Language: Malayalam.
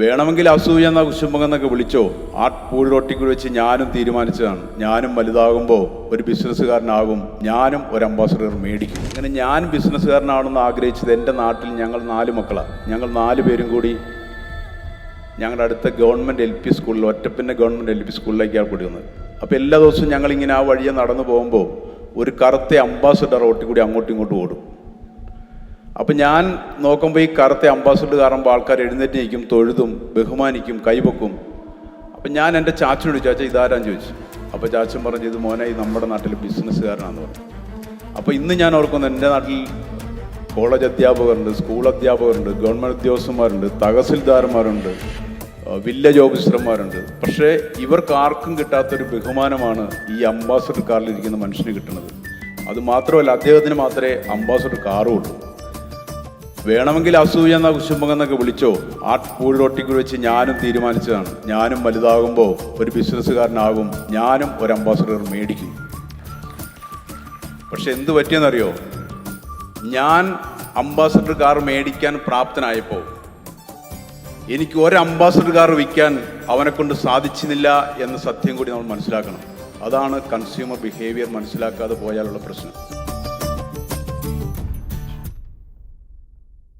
വേണമെങ്കിൽ അസൂയ എന്ന കുശുംബം എന്നൊക്കെ വിളിച്ചോ? ആ പൂഴിറൊട്ടിക്കുഴി വെച്ച് ഞാനും തീരുമാനിച്ചതാണ്. ഞാനും വലുതാകുമ്പോൾ ഒരു ബിസിനസ്സുകാരനാകും. ഞാനും ഒരു അംബാസഡർ മേടിക്കും. അങ്ങനെ ഞാൻ ബിസിനസ്സുകാരനാണെന്ന് ആഗ്രഹിച്ചത് എന്റെ നാട്ടിൽ ഞങ്ങൾ നാല് മക്കളാണ് ഞങ്ങൾ നാല് പേരും കൂടി ഞങ്ങളുടെ അടുത്ത ഗവൺമെന്റ് എൽ പി സ്കൂളിൽ ഒറ്റപ്പിന്റെ ഗവൺമെന്റ് എൽ പി സ്കൂളിലേക്കാണ് കൂടി വന്നത് അപ്പോൾ എല്ലാ ദിവസവും ഞങ്ങളിങ്ങനെ ആ വഴിയെ നടന്നു പോകുമ്പോൾ ഒരു കറുത്ത അംബാസഡർ ഓട്ടി കൂടി അങ്ങോട്ടും ഇങ്ങോട്ടും ഓടും. അപ്പം ഞാൻ നോക്കുമ്പോൾ ഈ കറുത്ത അംബാസഡർ കാരണം ആൾക്കാർ എഴുന്നേറ്റ് നിൽക്കും തൊഴുതും ബഹുമാനിക്കും കൈവക്കും. അപ്പം ഞാൻ എന്റെ ചാച്ചനോട് ചാച്ച ഇതാരാന്ന് ചോദിച്ചു? അപ്പോൾ ചാച്ചൻ പറഞ്ഞു ഇത് മോനെ ഇത് നമ്മുടെ നാട്ടിൽ ബിസിനസ്സുകാരനാണെന്ന് പറഞ്ഞു. അപ്പോൾ ഇന്ന് ഞാൻ ഓർക്കുന്നു എന്റെ നാട്ടിൽ കോളേജ് അധ്യാപകരുണ്ട് സ്കൂൾ അധ്യാപകരുണ്ട് ഗവൺമെന്റ് ഉദ്യോഗസ്ഥന്മാരുണ്ട് തഹസിൽദാർമാരുണ്ട് വില്ലേജ് ഓഫീസർമാരുണ്ട്. പക്ഷേ ഇവർക്ക് ആർക്കും കിട്ടാത്തൊരു ബഹുമാനമാണ് ഈ അംബാസഡർ കാറിലിരിക്കുന്ന മനുഷ്യന് കിട്ടുന്നത്. അത് മാത്രമല്ല അദ്ദേഹത്തിന് മാത്രമേ അംബാസഡർ കാറും ഉള്ളൂ വേണമെങ്കിൽ അസൂയ എന്ന കുശുംബം എന്നൊക്കെ വിളിച്ചോ ആ പൂഴിറൊട്ടിക്കുഴി വെച്ച് ഞാനും തീരുമാനിച്ചതാണ്. ഞാനും വലുതാകുമ്പോൾ ഒരു ബിസിനസ്സുകാരനാകും. ഞാനും ഒരു അംബാസഡർ മേടിക്കും. പക്ഷെ എന്ത് പറ്റിയെന്നറിയോ? ഞാൻ അംബാസഡർ കാർ മേടിക്കാൻ പ്രാപ്തനായപ്പോൾ എനിക്ക് ഒരു അംബാസഡർ കാർ വിൽക്കാൻ അവനെ കൊണ്ട് സാധിച്ചില്ല എന്ന സത്യം കൂടി നമ്മൾ മനസ്സിലാക്കണം. അതാണ് കൺസ്യൂമർ ബിഹേവിയർ മനസ്സിലാക്കാതെ പോയാലുള്ള പ്രശ്നം.